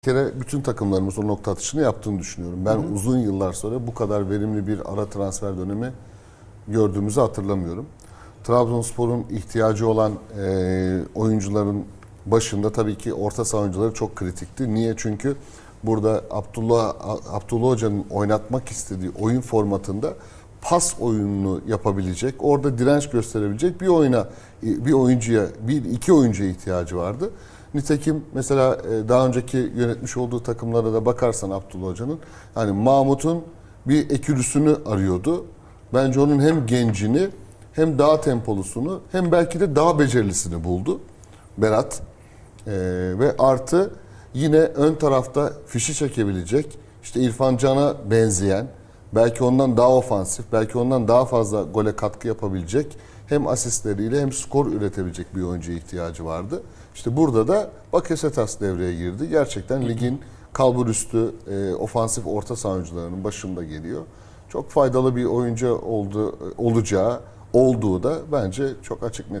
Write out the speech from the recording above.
Bir kere bütün takımlarımız o nokta atışını yaptığını düşünüyorum. Ben uzun yıllar sonra bu kadar verimli bir ara transfer dönemi gördüğümüzü hatırlamıyorum. Trabzonspor'un ihtiyacı olan e, oyuncuların başında tabii ki orta saha oyuncuları çok kritikti. Niye? Çünkü burada Abdullah Abdullah Hoca'nın oynatmak istediği oyun formatında pas oyununu yapabilecek, orada direnç gösterebilecek bir oyuna bir oyuncuya, bir iki oyuncuya ihtiyacı vardı. Nitekim mesela e, daha önceki yönetmiş olduğu takımlara da bakarsan Abdullah Hoca'nın hani Mahmut'un bir ekürüsünü arıyordu. Bence onun hem gencini hem daha tempolusunu hem belki de daha becerilisini buldu Berat. Ee, ve artı yine ön tarafta fişi çekebilecek işte İrfan Can'a benzeyen belki ondan daha ofansif belki ondan daha fazla gole katkı yapabilecek hem asistleriyle hem skor üretebilecek bir oyuncuya ihtiyacı vardı. İşte burada da Bakasetas devreye girdi. Gerçekten ligin kalbur üstü e, ofansif orta saha oyuncularının başında geliyor. Çok faydalı bir oyuncu oldu olacağı olduğu da bence çok açık net